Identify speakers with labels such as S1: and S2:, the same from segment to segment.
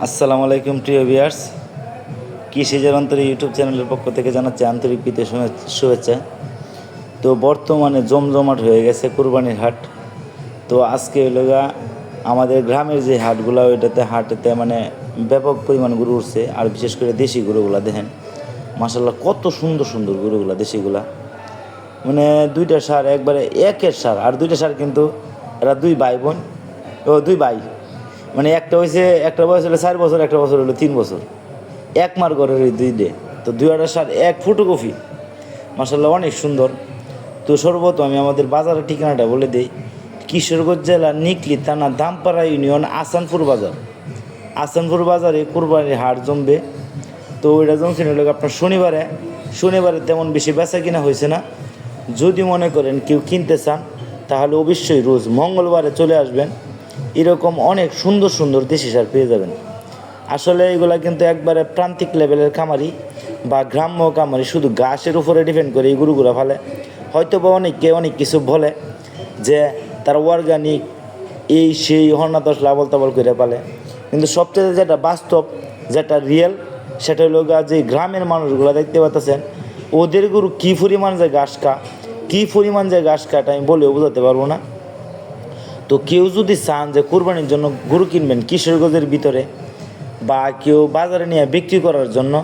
S1: আসসালামু আলাইকুম, প্রিয় ভিয়ার্স কৃষিজের অন্তরে ইউটিউব চ্যানেলের পক্ষ থেকে জানাচ্ছি আন্তরিক প্রীতি শুভে- শুভেচ্ছা তো বর্তমানে জমজমাট হয়ে গেছে কুরবানির হাট। তো আজকে এলোগা আমাদের গ্রামের যে হাটগুলো, ওইটাতে হাটেতে মানে ব্যাপক পরিমাণ গরু উঠছে, আর বিশেষ করে দেশি গরুগুলা দেখেন। মাসাল্লাহ কত সুন্দর সুন্দর গরুগুলা, দেশিগুলা। মানে দুইটা সার, একবারে একের সার, আর দুইটা সার কিন্তু এরা দুই ভাই বোন, ও দুই ভাই। মানে একটা হয়েছে একটা বয়স হলো চার বছর, একটা বছর হলো তিন বছর। এক মার এই দুই ডে তো দুই আড়াই সার এক ফটোকপি মাসাল্লাহ অনেক সুন্দর। তো সর্বত আমি আমাদের বাজারের ঠিকানাটা বলে দিই। কিশোরগঞ্জ জেলার নিকলি থানা দামপাড়া ইউনিয়ন, আসানপুর বাজার। আসানপুর বাজারে কুরবানির হাট জমবে। তো ওইটা জমছিল হলো আপনার শনিবারে। শনিবারে তেমন বেশি বেচা কিনা হয়েছে না। যদি মনে করেন কেউ কিনতে চান, তাহলে অবশ্যই রোজ মঙ্গলবারে চলে আসবেন। এরকম অনেক সুন্দর সুন্দর দেশি সার পেয়ে যাবেন। আসলে এগুলা কিন্তু একবারে প্রান্তিক লেভেলের খামারি বা গ্রাম্য খামারি শুধু ঘাসের উপরে ডিপেন্ড করে এই গরুগুলো ফেলে। হয়তো বা অনেককে অনেক কিছু বলে যে তারা অর্গানিক এই সেই হর্নাদশ লাবল তাবল করে পালে। কিন্তু সবচেয়ে যেটা বাস্তব, যেটা রিয়েল সেটা হলো যে গ্রামের মানুষগুলো দেখতে পাচ্ছেন ওদের গরু কী পরিমাণ যে ঘাস খা, কী পরিমাণ যে ঘাস কাটা আমি বলেও বোঝাতে পারব না। তো কেউ যদি চান যে কোরবানির জন্য গরু কিনবেন কিশোরগঞ্জের ভিতরে, বা কেউ বাজারে নিয়ে বিক্রি করার জন্য,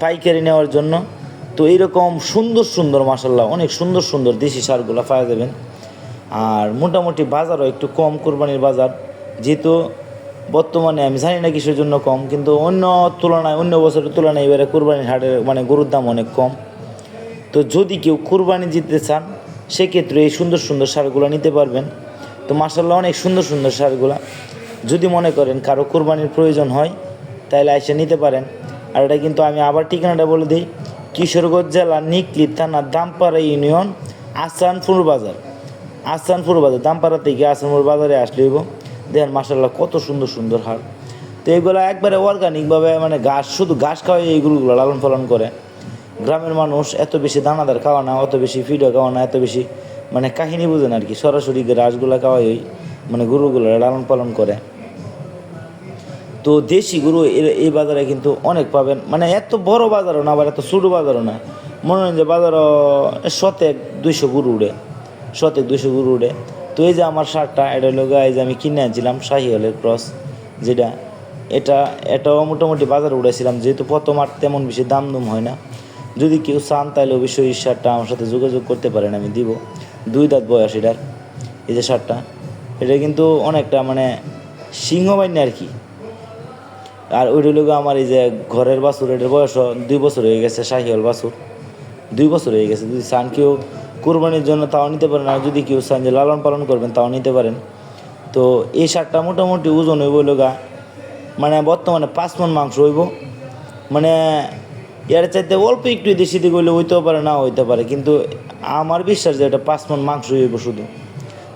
S1: পাইকারি নেওয়ার জন্য, তো এইরকম সুন্দর সুন্দর মাসাল্লাহ অনেক সুন্দর সুন্দর দেশি সারগুলো পাওয়া যাবেন। আর মোটামুটি বাজারও একটু কম কোরবানির বাজার, যেহেতু বর্তমানে আমি জানি না কিসের জন্য কম, কিন্তু অন্য তুলনায়, অন্য বছরের তুলনায় এবারে কোরবানির হাটের মানে গরুর দাম অনেক কম। তো যদি কেউ কুরবানি দিতে চান, সেক্ষেত্রে এই সুন্দর সুন্দর সারগুলো নিতে পারবেন। তো মাসাল্লাহ অনেক সুন্দর সুন্দর সারগুলো যদি মনে করেন কারও কোরবানির প্রয়োজন হয় তাহলে এসে নিতে পারেন। আর এটা কিন্তু আমি আবার ঠিকানাটা বলে দিই। কিশোরগঞ্জ জেলা নিকলি থানা দামপাড়া ইউনিয়ন, আসানপুর বাজার। আসানপুর বাজার, দামপাড়া থেকে আসানপুর বাজারে আসলে হইব। দেখেন মাসাল্লাহ কত সুন্দর সুন্দর হার। তো এগুলো একবারে অর্গানিকভাবে মানে ঘাস, শুধু ঘাস খাওয়াই এইগুলোগুলো লালন পালন করে। গ্রামের মানুষ এত বেশি দানাদার খাওয়া না, অত বেশি ফিডও খাওয়া না, এত বেশি মানে কাহিনী বুঝেন আর কি। সরাসরি ঘাসগুলো খাওয়াই ওই মানে গরুগুলো লালন পালন করে। তো দেশি গরু এই বাজারে কিন্তু অনেক পাবেন। মানে এত বড় বাজারও না, আবার এত ছোটো বাজারও না। মনে হয় যে বাজারও শতেক দুইশো গরু উড়ে, শতেক দুইশো গরু উড়ে। তো এই যে আমার শার্টটা, এটা হলো এই যে আমি কিনে আনছিলাম শাহি হলের ক্রস, যেটা, এটা, এটাও মোটামুটি বাজারে উড়েছিলাম যেহেতু প্রথম আর তেমন বেশি দাম দুম হয় না। যদি কেউ চান তাহলে অবশ্যই এই শার্টটা আমার সাথে যোগাযোগ করতে পারেন, আমি দিব। দুই দাঁত বয়স এটার, এই যে শার্টটা, এটা কিন্তু অনেকটা মানে সিংহবাহিনী আর কি। আর ওই হলো গিয়ে আমার এই যে ঘরের বাছুর, এটার বয়স দুই বছর হয়ে গেছে, শাহিওয়াল বাছুর। দুই বছর হয়ে গেছে, যদি চান কেউ কোরবানির জন্য তাও নিতে পারেন, আর যদি কেউ চান যে লালন পালন করবেন তাও নিতে পারেন। তো এই শার্টটা মোটামুটি ওজন হইব গা মানে বর্তমানে পাঁচ মন মাংস হইব। মানে এর চাইতে অল্প একটু দেশি দিকে হইলে হইতেও পারে না হইতে পারে। কিন্তু আমার বিশ্বাস যে এটা পাঁচ মন মাংস হইব শুধু।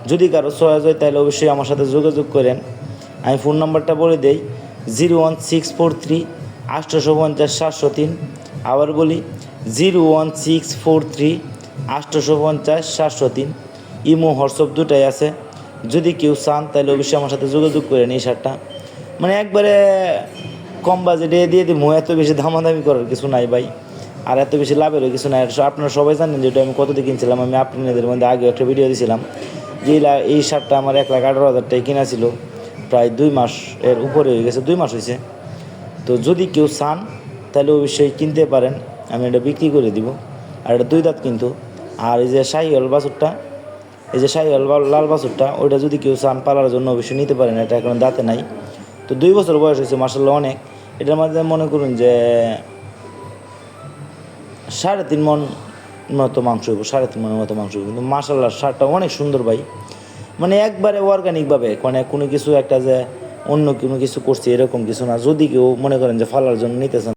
S1: যদি কারও সহায় হয়, তাহলে অবশ্যই আমার সাথে যোগাযোগ করেন। আমি ফোন নাম্বারটা বলে দেই, zero one six four three আটশোশো পঞ্চাশ সাতশো তিন। আবার বলি, zero one six four three আটশোশো পঞ্চাশ সাতশো তিন। ইমো, হোয়াটসঅ্যাপ দুটাই আছে। যদি কেউ চান, তাহলে অবশ্যই আমার সাথে যোগাযোগ করেন এই শার্টটা মানে একবারে কম বাজেটে দিয়ে দিব এত বেশি দামাদামি করার কিছু নাই ভাই, আর এত বেশি লাভেরও কিছু নাই। আপনারা সবাই জানেন যেটা আমি কত দিয়ে কিনছিলাম, আমি আপনাদের মধ্যে আগে একটা ভিডিও দিয়েছিলাম যে এই শার্টটা আমার এক লাখ আঠারো হাজার টাকা কিনা ছিল, প্রায় দুই মাস এর উপরে হয়ে গেছে, দুই মাস হয়েছে তো যদি কেউ চান, তাহলে অবশ্যই কিনতে পারেন, আমি এটা বিক্রি করে দিব। আর এটা দুই দাঁত কিন্তু, আর এই যে শাহিওয়াল বাছুরটা, এই যে শাহিওয়াল লাল বাছুরটা, ওইটা যদি কেউ চান, পালার জন্য অবশ্যই নিতে পারেন, এটা এখন দাঁতে নাই। তো দুই বছর বয়স হয়েছে মার্শাল্লাহ অনেক। এটার মধ্যে মনে করুন যে সাড়ে তিন মন মতো মাংস হইব, সাড়ে তিন মনের মতো মাংস হইব। কিন্তু মার্শাল্লার সারটা অনেক সুন্দর ভাই। মানে একবারে অর্গানিকভাবে মানে কোনো কিছু একটা যে অন্য কোনো কিছু করছে এরকম কিছু না। যদি কেউ মনে করেন যে ফলার জন্য নিতেছেন